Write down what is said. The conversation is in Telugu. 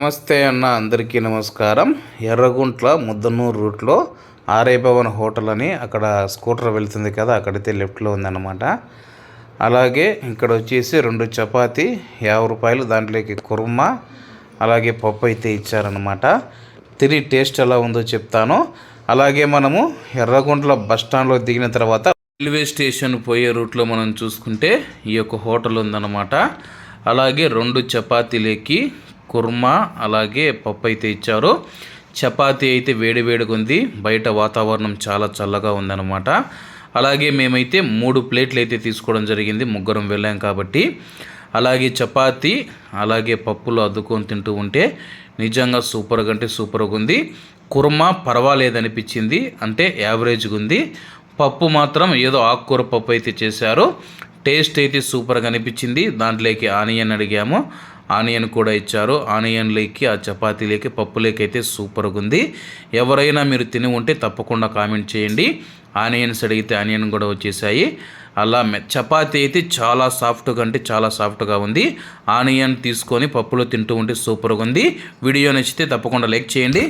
నమస్తే అన్న అందరికీ నమస్కారం. ఎర్రగుంట్ల ముద్దనూరు రూట్లో ఆర్య భవన్ హోటల్ అని అక్కడ స్కూటర్ వెళ్తుంది కదా అక్కడైతే లెఫ్ట్లో ఉందన్నమాట. అలాగే ఇక్కడ వచ్చేసి రెండు చపాతి యాభై రూపాయలు దాంట్లోకి కుర్మా అలాగే పప్పు అయితే ఇచ్చారనమాట తిరిగి టేస్ట్ ఎలా ఉందో చెప్తాను. అలాగే మనము ఎర్రగుంట్ల బస్ స్టాండ్లో దిగిన తర్వాత రైల్వే స్టేషన్ పోయే రూట్లో మనం చూసుకుంటే ఈ యొక్క హోటల్ ఉందన్నమాట. అలాగే రెండు చపాతీలేకి కుర్మా అలాగే పప్పు అయితే ఇచ్చారు. చపాతీ అయితే వేడి వేడిగా ఉంది. బయట వాతావరణం చాలా చల్లగా ఉందన్నమాట. అలాగే మేమైతే మూడు ప్లేట్లు అయితే తీసుకోవడం జరిగింది. ముగ్గురం వెళ్ళాం కాబట్టి. అలాగే చపాతి అలాగే పప్పులు అద్దుకొని తింటూ ఉంటే నిజంగా సూపర్గా అంటే సూపర్గా ఉంది. కుర్మా పర్వాలేదనిపించింది. అంటే యావరేజ్గా ఉంది. పప్పు మాత్రం ఏదో ఆకుకూర పప్పు అయితే చేశారు. టేస్ట్ అయితే సూపర్గా అనిపించింది. దాంట్లోకి ఆనియన్ అడిగాము. ఆనియన్ కూడా ఇచ్చారు. ఆనియన్లోకి ఆ చపాతీలోకి పప్పులోకి అయితే సూపర్గా ఉంది ఎవరైనా మీరు తిని ఉంటే తప్పకుండా కామెంట్ చేయండి. ఆనియన్స్ అడిగితే ఆనియన్ కూడా వచ్చేసాయి. అలా చపాతీ అయితే చాలా సాఫ్ట్గా అంటే చాలా సాఫ్ట్గా ఉంది. ఆనియన్ తీసుకొని పప్పులో తింటూ ఉంటే సూపర్గా ఉంది వీడియో నచ్చితే తప్పకుండా లైక్ చేయండి.